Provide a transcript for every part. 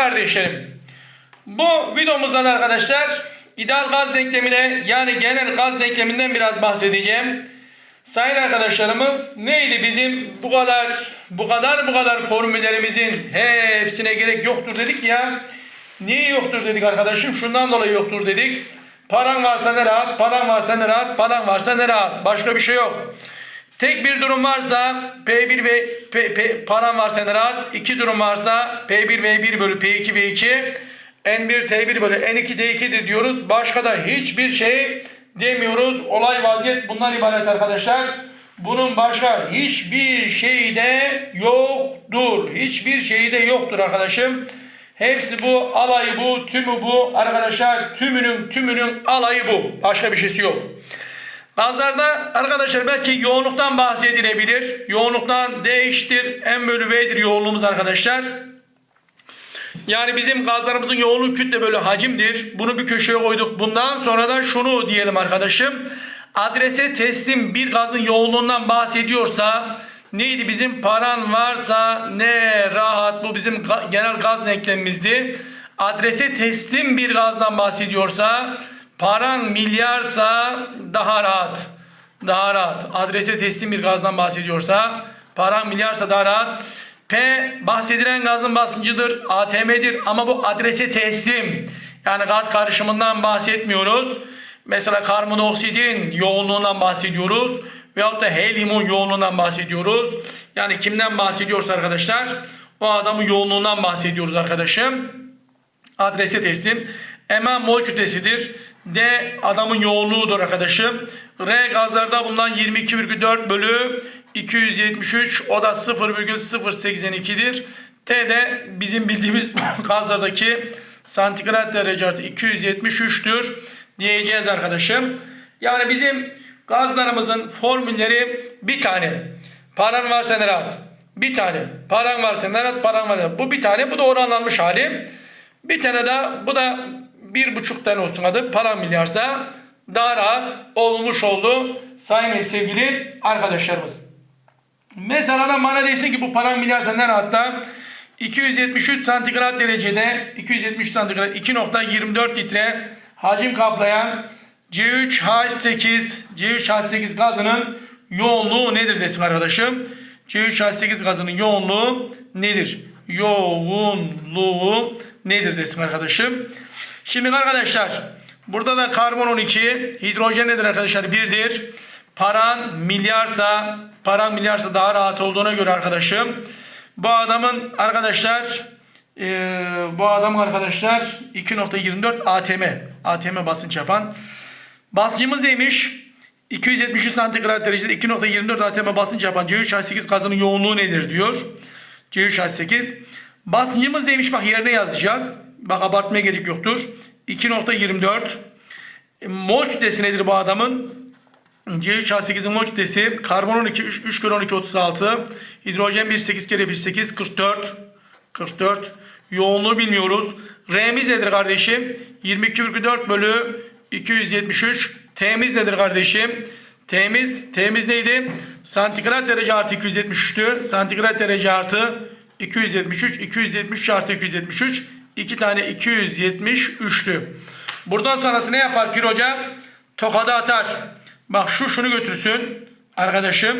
kardeşlerim, bu videomuzda da arkadaşlar ideal gaz denklemine yani genel gaz denkleminden biraz bahsedeceğim. Sayın arkadaşlarımız neydi bizim bu kadar bu kadar bu kadar formüllerimizin hepsine gerek yoktur dedik ya. Niye yoktur dedik arkadaşım? Şundan dolayı yoktur dedik. Paran varsa ne rahat, paran varsa ne rahat, paran varsa ne rahat. Başka bir şey yok. Tek bir durum varsa P1 ve P, P, param varsa ne rahat. İki durum varsa P1 V1 bölü P2 V2 N1 T1 bölü N2 D2'dir diyoruz. Başka da hiçbir şey demiyoruz. Olay vaziyet bundan ibaret arkadaşlar. Bunun başka hiçbir şeyi de yoktur. Hiçbir şeyi de yoktur arkadaşım. Hepsi bu, alayı bu, tümü bu. Arkadaşlar tümünün tümünün alayı bu. Başka bir şeysi yok. Gazlarda arkadaşlar belki yoğunluktan bahsedilebilir. Yoğunluktan D eşittir M bölü V'dir yoğunluğumuz arkadaşlar. Yani bizim gazlarımızın yoğunluğu kütle bölü hacimdir. Bunu bir köşeye koyduk. Bundan sonra da şunu diyelim arkadaşım. Adrese teslim bir gazın yoğunluğundan bahsediyorsa neydi bizim paran varsa ne rahat bu bizim genel gaz denklemimizdi. Adrese teslim bir gazdan bahsediyorsa paran milyarsa daha rahat. Daha rahat. Adrese teslim bir gazdan bahsediyorsa paran milyarsa daha rahat. P bahsedilen gazın basıncıdır, ATM'dir ama bu adrese teslim. Yani gaz karışımından bahsetmiyoruz. Mesela karbonoksidin yoğunluğundan bahsediyoruz. Veyahut da helyumun yoğunluğundan bahsediyoruz. Yani kimden bahsediyoruz arkadaşlar? O adamın yoğunluğundan bahsediyoruz arkadaşım. Adrese teslim. M mol kütlesidir. D adamın yoğunluğudur arkadaşım. R gazlarda bulunan 22,4 bölü 273 o da 0,082'dir. T de bizim bildiğimiz gazlardaki santigrat derece artı 273'tür diyeceğiz arkadaşım. Yani bizim gazlarımızın formülleri bir tane. Paran varsa ne rahat. Bir tane. Paran varsa ne rahat, paran var. Bu bir tane. Bu da oranlanmış hali. Bir tane daha bu da bir buçuk olsun adı para milyarsa daha rahat olmuş oldu sayın ve sevgili arkadaşlarımız. Mesela da bana desin ki bu para milyarsa ne rahatta 273 santigrat derecede 273 santigrat 2.24 litre hacim kaplayan C3H8 C3H8 gazının yoğunluğu nedir desin arkadaşım. C3H8 gazının yoğunluğu nedir? Yoğunluğu nedir desin arkadaşım. Şimdi arkadaşlar burada da karbon 12 hidrojen nedir arkadaşlar 1'dir. Paran milyarsa paran milyarsa daha rahat olduğuna göre arkadaşım bu adamın arkadaşlar eee, bu adamın arkadaşlar 2.24 ATM ATM basınç yapan basıncımız neymiş? 273 santigrat derecede 2.24 ATM basınç yapan C3H8 gazının yoğunluğu nedir diyor. C3H8 basıncımız neymiş bak yerine yazacağız. Bak abartmaya gerek yoktur. 2.24 E, mol kütlesi nedir bu adamın? C3H8'in mol kütlesi karbon 12 3, 3 kere 12 36 hidrojen 1 8 kere 1 8 44 44 yoğunluğu bilmiyoruz. R'miz nedir kardeşim? 22,4 bölü 273 T'miz nedir kardeşim? T'miz, T'miz neydi? Santigrat derece artı 273'tü. Santigrat derece artı 273, 273 artı 273. 2 tane 273'tü. Buradan sonrası ne yapar Pir Hoca? Tokada atar. Bak şu şunu götürsün arkadaşım.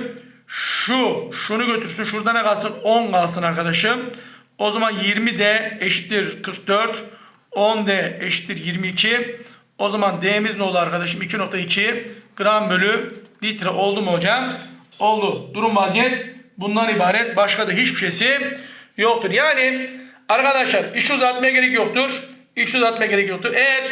Şu şunu götürsün. Şurada ne kalsın? 10 kalsın arkadaşım. O zaman 20 de eşittir 44. 10 de eşittir 22. O zaman D'miz ne oldu arkadaşım? 2.2 gram bölü litre oldu mu hocam? Oldu. Durum vaziyet bundan ibaret. Başka da hiçbir şeysi yoktur. Yani arkadaşlar iş uzatmaya gerek yoktur. İş uzatmaya gerek yoktur. Eğer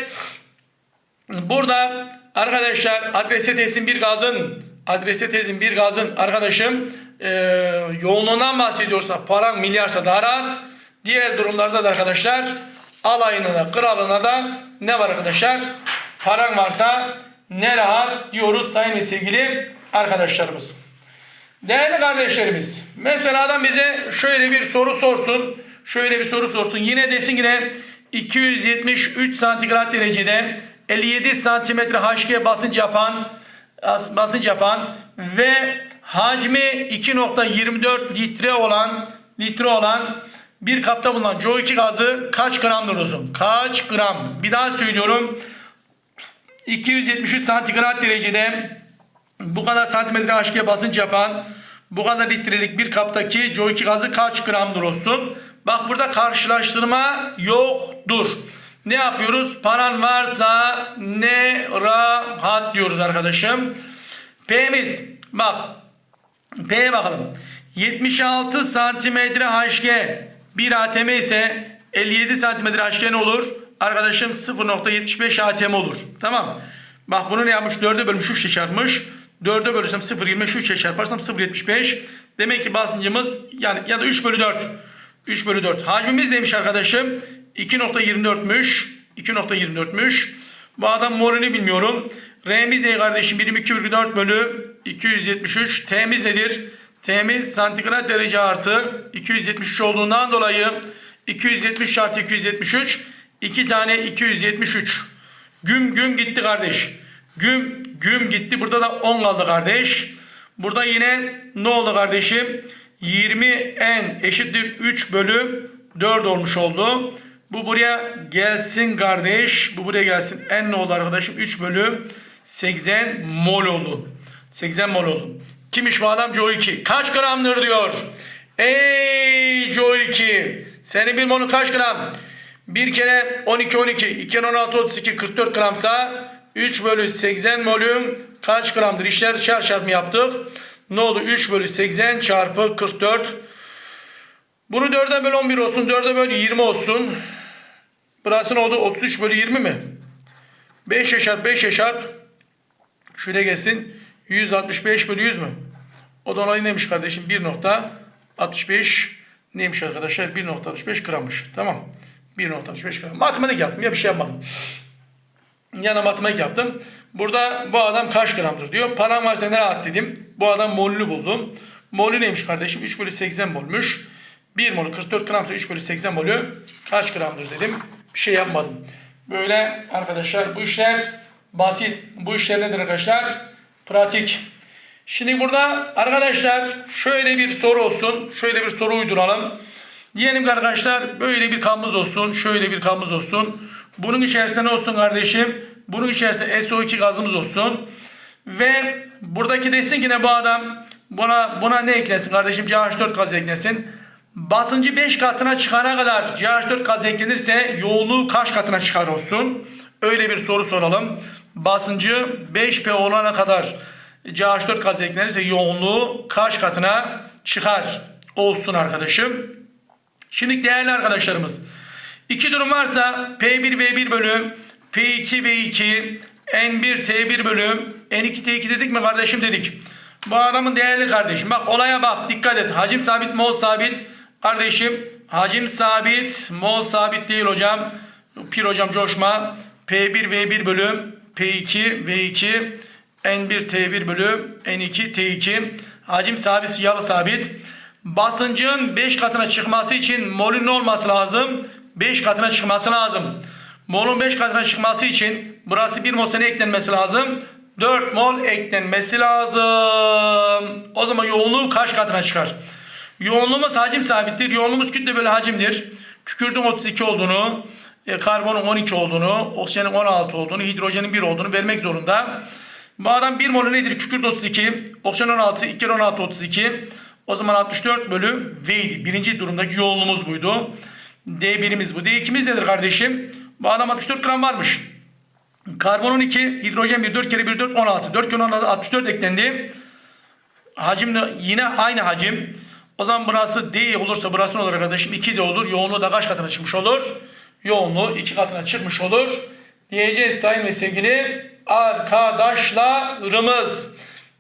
burada arkadaşlar adrese teslim bir gazın adrese teslim bir gazın arkadaşım e, yoğunluğundan bahsediyorsa paran milyarsa daha rahat. Diğer durumlarda da arkadaşlar alayına da kralına da ne var arkadaşlar? Paran varsa ne rahat diyoruz sayın ve sevgili arkadaşlarımız. Değerli kardeşlerimiz, mesela adam bize şöyle bir soru sorsun. Şöyle bir soru sorsun. Yine desin yine 273 santigrat derecede 57 santimetre HG basınç yapan as- basınç yapan ve hacmi 2.24 litre olan litre olan bir kapta bulunan CO2 gazı kaç gramdır uzun? Kaç gram? Bir daha söylüyorum. 273 santigrat derecede bu kadar santimetre H2 basınç yapan bu kadar litrelik bir kaptaki CO2 gazı kaç gramdır olsun? Bak burada karşılaştırma yoktur. Ne yapıyoruz? Paran varsa ne rahat diyoruz arkadaşım. P'miz bak P'ye bakalım. 76 santimetre HG bir ATM ise 57 santimetre HG ne olur? Arkadaşım 0.75 ATM olur. Tamam. Bak bunu ne yapmış? 4'e bölmüş 3 çarpmış. 4'e bölürsem 0.25 3'e çarparsam 0.75. Demek ki basıncımız yani ya da 3 bölü 4. 3 bölü 4. Hacmimiz neymiş arkadaşım? 2.24'müş. 2.24'müş. Bu adam molünü bilmiyorum. R'miz ne kardeşim? 22,4 bölü 273. T'miz nedir? T'miz santigrat derece artı 273 olduğundan dolayı 270 artı 273 2 tane 273. Güm güm gitti kardeş. Güm güm gitti. Burada da 10 kaldı kardeş. Burada yine ne oldu kardeşim? 20n eşittir 3 bölü 4 olmuş oldu. Bu buraya gelsin kardeş. Bu buraya gelsin. N ne oldu arkadaşım? 3 bölü 80 mol oldu. 80 mol oldu. Kimmiş bu adam? Joe 2. Kaç gramdır diyor. Ey Joe 2. Senin bir molun kaç gram? Bir kere 12 12. 2 kere 16 32 44 gramsa 3 bölü 80 molüm kaç gramdır? İşler çarp çarpımı yaptık. Ne oldu? 3 bölü 80 çarpı 44. Bunu 4'e böl 11 olsun. 4'e böl 20 olsun. Burası ne oldu? 33 bölü 20 mi? 5 yaşar 5 yaşar. Şuraya gelsin. 165 bölü 100 mü? O da olayı neymiş kardeşim? 1.65 neymiş arkadaşlar? 1.65 grammış. Tamam. 1.65 gram. Matematik yaptım ya bir şey yapmadım. Yana matematik yaptım. Burada bu adam kaç gramdır diyor. Param varsa ne rahat dedim. Bu adam molünü buldum. Molü neymiş kardeşim? 3 bölü 80 molmuş. 1 molü 44 gramsa 3 bölü 80 molü kaç gramdır dedim. Bir şey yapmadım. Böyle arkadaşlar bu işler basit. Bu işler nedir arkadaşlar? Pratik. Şimdi burada arkadaşlar şöyle bir soru olsun. Şöyle bir soru uyduralım. Diyelim ki arkadaşlar böyle bir kabımız olsun. Şöyle bir kabımız olsun. Bunun içerisinde ne olsun kardeşim? Bunun içerisinde SO2 gazımız olsun. Ve buradaki desin ki ne bu adam? Buna buna ne eklesin kardeşim? CH4 gaz eklesin. Basıncı 5 katına çıkana kadar CH4 gaz eklenirse yoğunluğu kaç katına çıkar olsun? Öyle bir soru soralım. Basıncı 5P olana kadar CH4 gaz eklenirse yoğunluğu kaç katına çıkar olsun arkadaşım? Şimdi değerli arkadaşlarımız. İki durum varsa P1 V1 bölü P2 V2 N1 T1 bölü N2 T2 dedik mi kardeşim dedik. Bu adamın değerli kardeşim. Bak olaya bak dikkat et. Hacim sabit mol sabit. Kardeşim hacim sabit mol sabit değil hocam. Pir hocam coşma. P1 V1 bölü P2 V2 N1 T1 bölü N2 T2 hacim sabit yalı sabit. Basıncın 5 katına çıkması için molün olması lazım? 5 katına çıkması lazım. Molun 5 katına çıkması için burası 1 mol sene eklenmesi lazım. 4 mol eklenmesi lazım. O zaman yoğunluğu kaç katına çıkar? Yoğunluğumuz hacim sabittir. Yoğunluğumuz kütle bölü hacimdir. Kükürdün 32 olduğunu, e, karbonun 12 olduğunu, oksijenin 16 olduğunu, hidrojenin 1 olduğunu vermek zorunda. Bu adam 1 molü nedir? Kükürt 32, oksijen 16, 2 kere 16 32. O zaman 64 bölü V'ydi. Birinci durumdaki yoğunluğumuz buydu. D1'imiz bu. D2'miz nedir kardeşim? Bu adam 64 gram varmış. Karbon 12, hidrojen 1, 4 kere 1, 4, 16. 4 kere 16, 64 eklendi. Hacim de yine aynı hacim. O zaman burası D olursa burası ne olur arkadaşım? 2 de olur. Yoğunluğu da kaç katına çıkmış olur? Yoğunluğu 2 katına çıkmış olur. Diyeceğiz sayın ve sevgili arkadaşlarımız.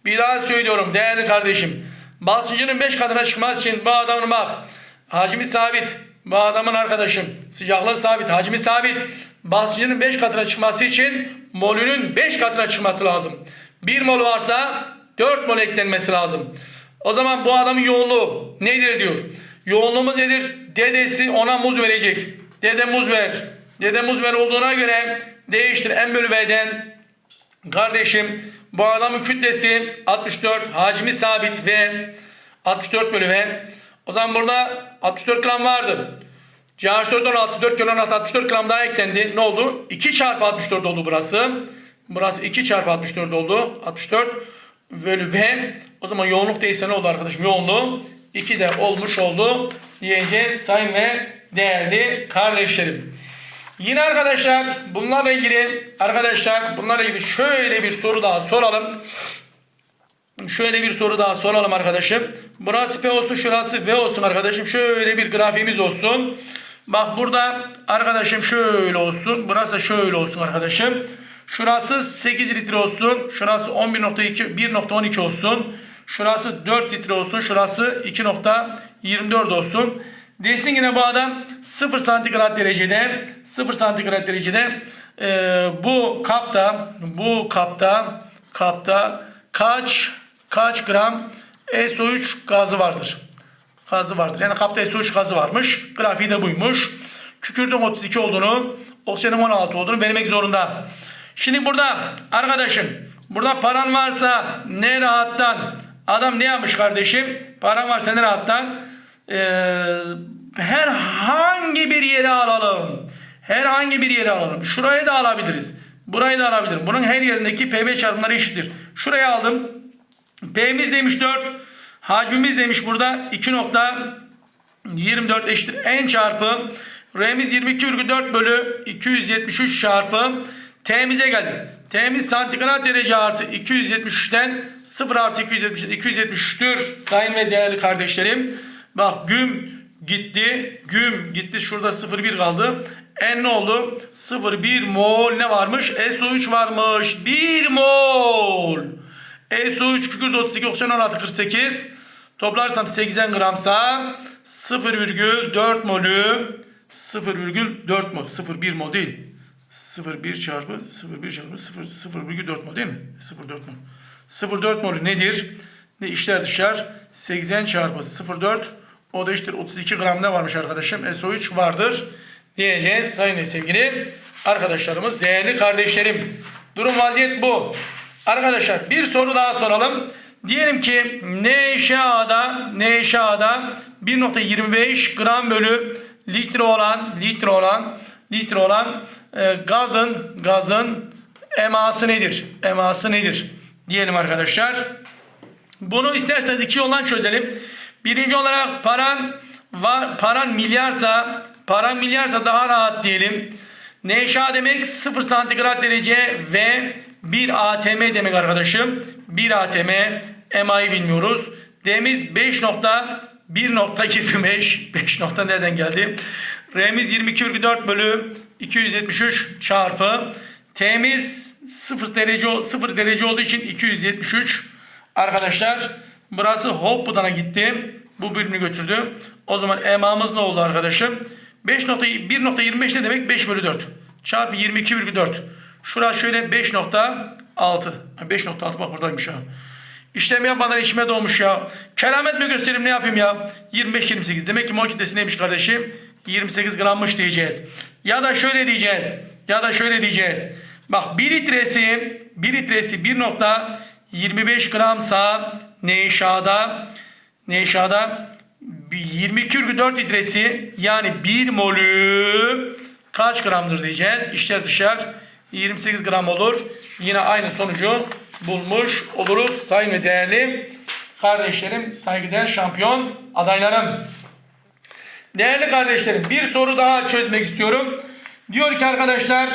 Bir daha söylüyorum değerli kardeşim. Basıncının 5 katına çıkması için bu adamın bak hacmi sabit. Bu adamın arkadaşım sıcaklığı sabit, hacmi sabit. Basıncının 5 katına çıkması için molünün 5 katına çıkması lazım. 1 mol varsa 4 mol eklenmesi lazım. O zaman bu adamın yoğunluğu nedir diyor. Yoğunluğumuz nedir? Dedesi ona muz verecek. Dede muz ver. Dede muz ver olduğuna göre değiştir en bölü V'den. Kardeşim bu adamın kütlesi 64, hacmi sabit ve 64 bölü V. O zaman burada 64 gram vardı. CH4 16, 4 kilo 16, 64 gram daha eklendi. Ne oldu? 2 çarpı 64 oldu burası. Burası 2 çarpı 64 oldu. 64 bölü V. O zaman yoğunluk değilse ne oldu arkadaşım? Yoğunluğu 2 de olmuş oldu diyeceğiz sayın ve değerli kardeşlerim. Yine arkadaşlar bunlarla ilgili arkadaşlar bunlarla ilgili şöyle bir soru daha soralım. Şöyle bir soru daha soralım arkadaşım. Burası P olsun şurası V olsun arkadaşım. Şöyle bir grafiğimiz olsun. Bak burada arkadaşım şöyle olsun. Burası da şöyle olsun arkadaşım. Şurası 8 litre olsun. Şurası 11.2 1.12 olsun. Şurası 4 litre olsun. Şurası 2.24 olsun. Desin yine bu adam 0 santigrat derecede 0 santigrat derecede e, bu kapta bu kapta kapta kaç kaç gram SO3 gazı vardır? Gazı vardır. Yani kapta SO3 gazı varmış. Grafiği de buymuş. Kükürdün 32 olduğunu, oksijenin 16 olduğunu vermek zorunda. Şimdi burada arkadaşım burada paran varsa ne rahattan adam ne yapmış kardeşim? Paran varsa ne rahattan ee, herhangi bir yere alalım. Herhangi bir yere alalım. Şurayı da alabiliriz. Burayı da alabilirim. Bunun her yerindeki PV çarpımları eşittir. Şuraya aldım. D'miz demiş 4. Hacmimiz demiş burada 2.24 eşittir. N çarpı R'miz 22,4 bölü 273 çarpı T'mize geldik. T'miz santigrat derece artı 273'ten 0 artı 270 273'tür sayın ve değerli kardeşlerim. Bak güm gitti. Güm gitti. Şurada 0,1 kaldı. N ne oldu? 0,1 mol ne varmış? SO3 varmış. 1 mol. SO3 kükürt 32 oksijen 16 48. Toplarsam 80 gramsa 0,4 molü 0,4 mol. 0,1 mol değil. 0,1 çarpı 0,1 çarpı 0, 0,4 mol değil mi? 0,4 mol. 0,4 mol nedir? Ne işler dışar? 80 çarpı 0,4 o da eşittir 32 gram ne varmış arkadaşım? SO3 vardır diyeceğiz sayın sevgili arkadaşlarımız, değerli kardeşlerim. Durum vaziyet bu. Arkadaşlar bir soru daha soralım. Diyelim ki NŞA'da NŞA'da 1.25 gram bölü litre olan litre olan litre olan e, gazın gazın eması nedir? Eması nedir? Diyelim arkadaşlar. Bunu isterseniz iki yoldan çözelim. Birinci olarak paran var, paran milyarsa paran milyarsa daha rahat diyelim. Neşa demek 0 santigrat derece ve 1 atm demek arkadaşım. 1 atm MA'yı bilmiyoruz. D'miz 5.1.25 5 nokta nereden geldi? R'miz 22,4 bölü 273 çarpı T'miz 0 derece 0 derece olduğu için 273 arkadaşlar. Burası hop budana gitti. Bu bölümü götürdü. O zaman EMA'mız ne oldu arkadaşım? 5.1.25 ne demek? 5 bölü 4. Çarpı 22,4. Şurası şöyle 5.6. 5.6 bak buradaymış ya. İşlem yapmadan içime doğmuş ya. Keramet mi göstereyim ne yapayım ya? 25-28. Demek ki mol kitlesi neymiş kardeşim? 28 grammış diyeceğiz. Ya da şöyle diyeceğiz. Ya da şöyle diyeceğiz. Bak 1 litresi 1 litresi 1.25 gramsa Neyşa'da Neyşa'da 22,4 litresi yani 1 molü kaç gramdır diyeceğiz. İşler dışar 28 gram olur. Yine aynı sonucu bulmuş oluruz sayın ve değerli kardeşlerim, saygıdeğer şampiyon adaylarım. Değerli kardeşlerim bir soru daha çözmek istiyorum. Diyor ki arkadaşlar,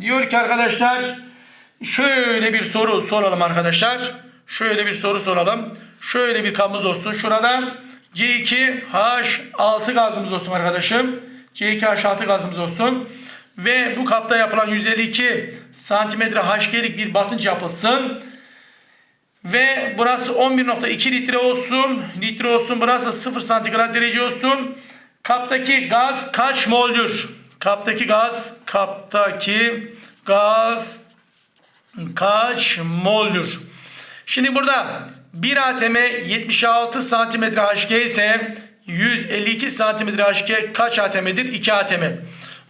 diyor ki arkadaşlar şöyle bir soru soralım arkadaşlar. Şöyle bir soru soralım. Şöyle bir kabımız olsun. Şurada C2H6 gazımız olsun arkadaşım. C2H6 gazımız olsun. Ve bu kapta yapılan 152 santimetre HG'lik bir basınç yapılsın. Ve burası 11.2 litre olsun. Litre olsun. Burası 0 santigrat derece olsun. Kaptaki gaz kaç moldür? Kaptaki gaz, kaptaki gaz kaç moldür? Şimdi burada 1 atm 76 santimetre Hg ise 152 santimetre Hg kaç atm'dir? 2 atm.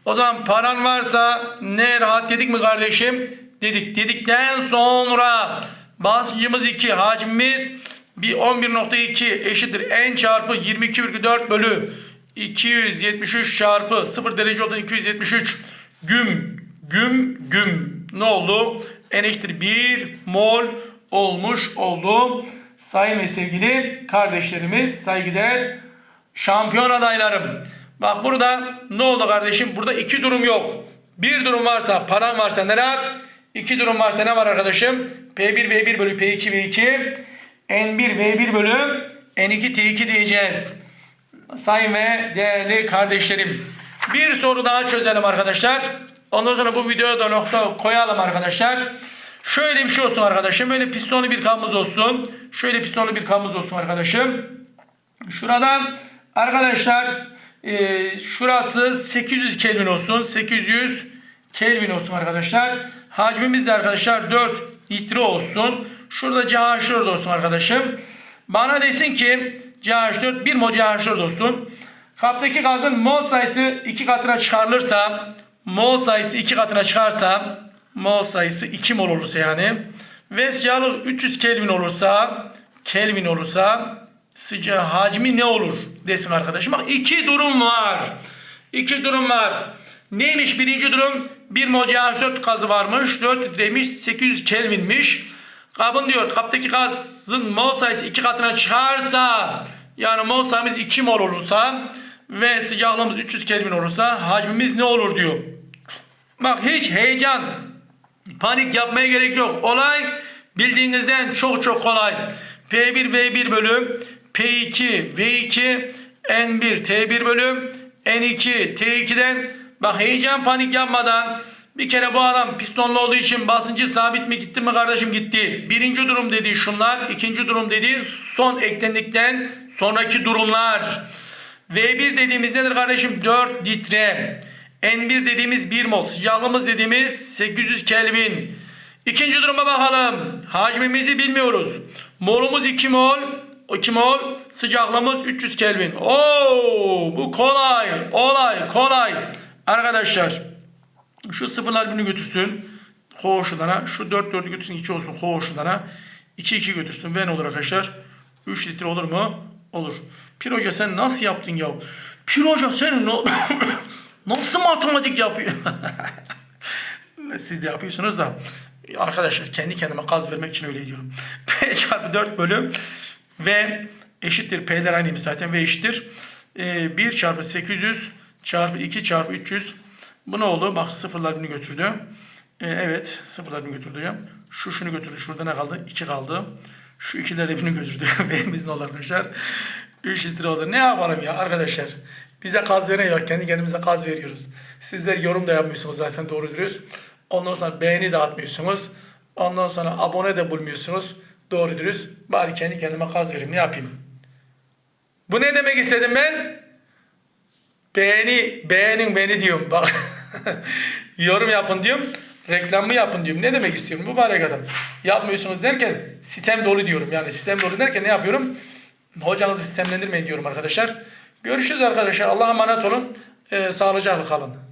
O zaman paran varsa ne rahat dedik mi kardeşim? Dedik. Dedikten sonra basıncımız 2, hacmimiz Bir 11.2 eşittir n çarpı 22,4 bölü 273 çarpı 0 derece olan 273 güm güm güm ne oldu? N eşittir 1 mol olmuş oldu. Sayın ve sevgili kardeşlerimiz, saygıdeğer şampiyon adaylarım. Bak burada ne oldu kardeşim? Burada iki durum yok. Bir durum varsa, param varsa ne rahat? İki durum varsa ne var arkadaşım? P1 V1 bölü P2 V2 N1 V1 bölü N2 T2 diyeceğiz. Sayın ve değerli kardeşlerim. Bir soru daha çözelim arkadaşlar. Ondan sonra bu videoya da nokta koyalım arkadaşlar. Şöyle bir şey olsun arkadaşım. Böyle pistonlu bir kabımız olsun. Şöyle pistonlu bir kabımız olsun arkadaşım. Şuradan arkadaşlar e, şurası 800 Kelvin olsun. 800 Kelvin olsun arkadaşlar. Hacmimiz de arkadaşlar 4 litre olsun. Şurada CH4 olsun arkadaşım. Bana desin ki CH4 1 mol CH4 olsun. Kaptaki gazın mol sayısı 2 katına çıkarılırsa mol sayısı 2 katına çıkarsa mol sayısı 2 mol olursa yani ve sıcaklığı 300 Kelvin olursa Kelvin olursa sıcağı hacmi ne olur desin arkadaşım. Bak iki durum var. İki durum var. Neymiş birinci durum? 1 mol CH4 gazı varmış. 4 litreymiş. 800 Kelvinmiş. Kabın diyor kaptaki gazın mol sayısı 2 katına çıkarsa yani mol sayımız 2 mol olursa ve sıcaklığımız 300 Kelvin olursa hacmimiz ne olur diyor. Bak hiç heyecan, panik yapmaya gerek yok. Olay bildiğinizden çok çok kolay. P1 V1 bölü P2 V2 N1 T1 bölü N2 T2'den bak heyecan panik yapmadan bir kere bu adam pistonlu olduğu için basıncı sabit mi gitti mi kardeşim gitti. Birinci durum dediği şunlar. ikinci durum dediği son eklendikten sonraki durumlar. V1 dediğimiz nedir kardeşim? 4 litre. N1 dediğimiz 1 mol. Sıcaklığımız dediğimiz 800 Kelvin. İkinci duruma bakalım. Hacmimizi bilmiyoruz. Molumuz 2 mol. 2 mol. Sıcaklığımız 300 Kelvin. Oo, bu kolay. Olay kolay. Arkadaşlar şu sıfırlar birini götürsün. Koğuşlara. Şu 4 4'ü götürsün 2 olsun koğuşlara. 2 2 götürsün. Ve ne olur arkadaşlar? 3 litre olur mu? Olur. Piroja sen nasıl yaptın ya? Piroja sen no- nasıl matematik yapıyor? Siz de yapıyorsunuz da. Arkadaşlar kendi kendime gaz vermek için öyle diyorum. P çarpı 4 bölüm V eşittir. P'ler aynıymış zaten. V eşittir. Ee, 1 çarpı 800 çarpı 2 çarpı 300. Bu ne oldu? Bak sıfırlar birini götürdü. Ee, evet sıfırlar birini götürdü. Şu şunu götürdü. Şurada ne kaldı? 2 kaldı. Şu ikiler de birini götürdü. V'miz ne olur arkadaşlar? 3 litre olur. Ne yapalım ya arkadaşlar? Bize gaz veren yok. Kendi kendimize gaz veriyoruz. Sizler yorum da yapmıyorsunuz zaten doğru dürüst. Ondan sonra beğeni de atmıyorsunuz. Ondan sonra abone de bulmuyorsunuz. Doğru dürüst. Bari kendi kendime gaz vereyim. Ne yapayım? Bu ne demek istedim ben? Beğeni, beğenin beni diyorum. Bak. Yorum yapın diyorum. Reklamı yapın diyorum. Ne demek istiyorum? Mübarek adam. Yapmıyorsunuz derken sistem dolu diyorum. Yani sistem dolu derken ne yapıyorum? Hocanızı sistemlendirmeyin diyorum arkadaşlar. Görüşürüz arkadaşlar. Allah'a emanet olun. Ee, sağlıcakla kalın.